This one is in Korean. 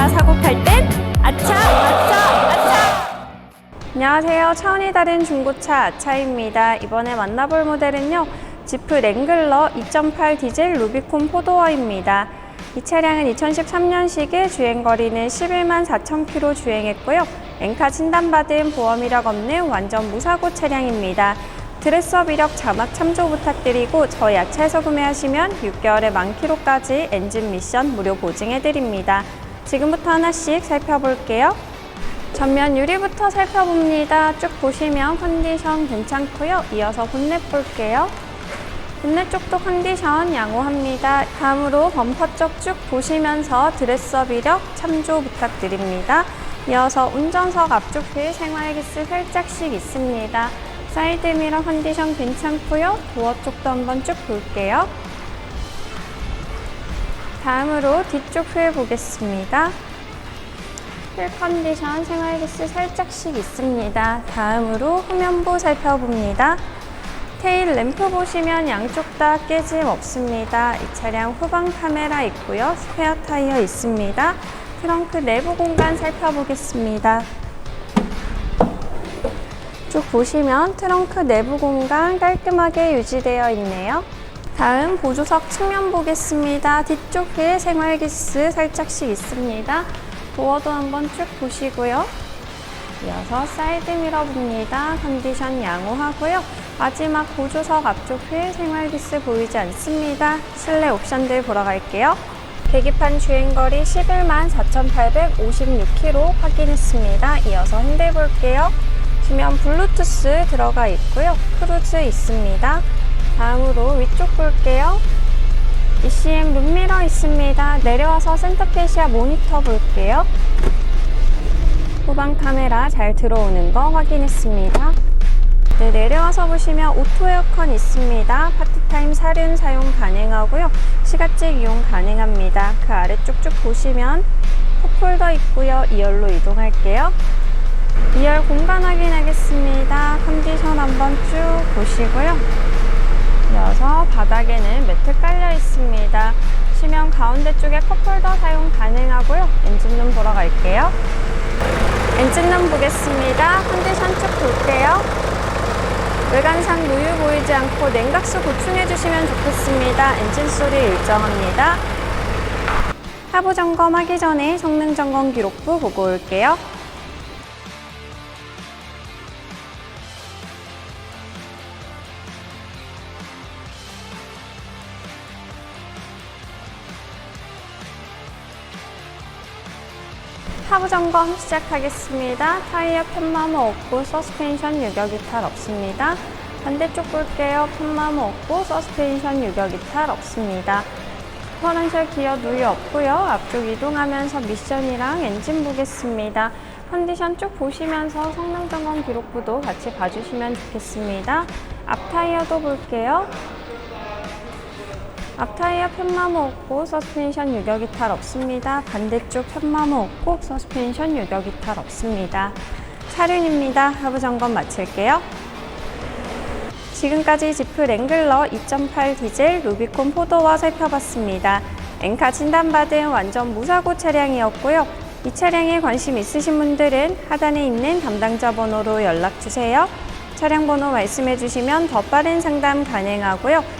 차 사고 팔 땐 아차, 아차, 아차! 안녕하세요. 차원이 다른 중고차 아차입니다. 이번에 만나볼 모델은요. 지프 랭글러 2.8 디젤 루비콘 포도어입니다. 이 차량은 2013년식에 주행거리는 11만 4천 킬로 주행했고요. 엔카 진단받은 보험 이력 없는 완전 무사고 차량입니다. 드레스업 이력 자막 참조 부탁드리고 저 야차에서 구매하시면 6개월에 만 킬로까지 엔진 미션 무료 보증해드립니다. 지금부터 하나씩 살펴볼게요. 전면 유리부터 살펴봅니다. 쭉 보시면 컨디션 괜찮고요. 이어서 본넷 볼게요. 본넷 쪽도 컨디션 양호합니다. 다음으로 범퍼 쪽 쭉 보시면서 드레스업 이력 참조 부탁드립니다. 이어서 운전석 앞쪽 휠 생활기스 살짝씩 있습니다. 사이드미러 컨디션 괜찮고요. 도어 쪽도 한번 쭉 볼게요. 다음으로 뒤쪽 휠 보겠습니다. 휠 컨디션 생활기스 살짝씩 있습니다. 다음으로 후면부 살펴봅니다. 테일 램프 보시면 양쪽 다 깨짐 없습니다. 이 차량 후방 카메라 있고요. 스페어 타이어 있습니다. 트렁크 내부 공간 살펴보겠습니다. 쭉 보시면 트렁크 내부 공간 깔끔하게 유지되어 있네요. 다음 보조석 측면 보겠습니다. 뒤쪽 휠 생활기스 살짝씩 있습니다. 도어도 한번 쭉 보시고요. 이어서 사이드 미러 봅니다. 컨디션 양호하고요. 마지막 보조석 앞쪽 휠 생활기스 보이지 않습니다. 실내 옵션들 보러 갈게요. 계기판 주행거리 11만 4,856km 확인했습니다. 이어서 핸들 볼게요. 지면 블루투스 들어가 있고요. 크루즈 있습니다. 다음으로 위쪽 볼게요. ECM 룸미러 있습니다. 내려와서 센터캐시아 모니터 볼게요. 후방 카메라 잘 들어오는 거 확인했습니다. 네, 내려와서 보시면 오토 에어컨 있습니다. 파트타임 사륜 사용 가능하고요. 시가잭 이용 가능합니다. 그 아래쪽 쭉 보시면 컵홀더 있고요. 2열로 이동할게요. 2열 공간 확인하겠습니다. 컨디션 한번 쭉 보시고요. 이어서 바닥에는 매트 깔려 있습니다. 시면 가운데 쪽에 컵홀더 사용 가능하고요. 엔진룸 보러 갈게요. 엔진룸 보겠습니다. 컨디션 쭉 볼게요. 외관상 누유 보이지 않고 냉각수 보충해 주시면 좋겠습니다. 엔진 소리 일정합니다. 하부 점검하기 전에 성능 점검 기록부 보고 올게요. 하부 점검 시작하겠습니다. 타이어 편마모 없고 서스펜션 유격 이탈 없습니다. 반대쪽 볼게요. 편마모 없고 서스펜션 유격 이탈 없습니다. 퍼런셜 기어 누유 없고요. 앞쪽 이동하면서 미션이랑 엔진 보겠습니다. 컨디션 쭉 보시면서 성능 점검 기록부도 같이 봐주시면 좋겠습니다. 앞 타이어도 볼게요. 앞타이어 편마모 없고 서스펜션 유격 이탈 없습니다. 반대쪽 편마모 없고 서스펜션 유격 이탈 없습니다. 차륜입니다. 하부 점검 마칠게요. 지금까지 지프 랭글러 2.8 디젤 루비콘 포도와 살펴봤습니다. 엔카 진단받은 완전 무사고 차량이었고요. 이 차량에 관심 있으신 분들은 하단에 있는 담당자 번호로 연락 주세요. 차량 번호 말씀해 주시면 더 빠른 상담 가능하고요.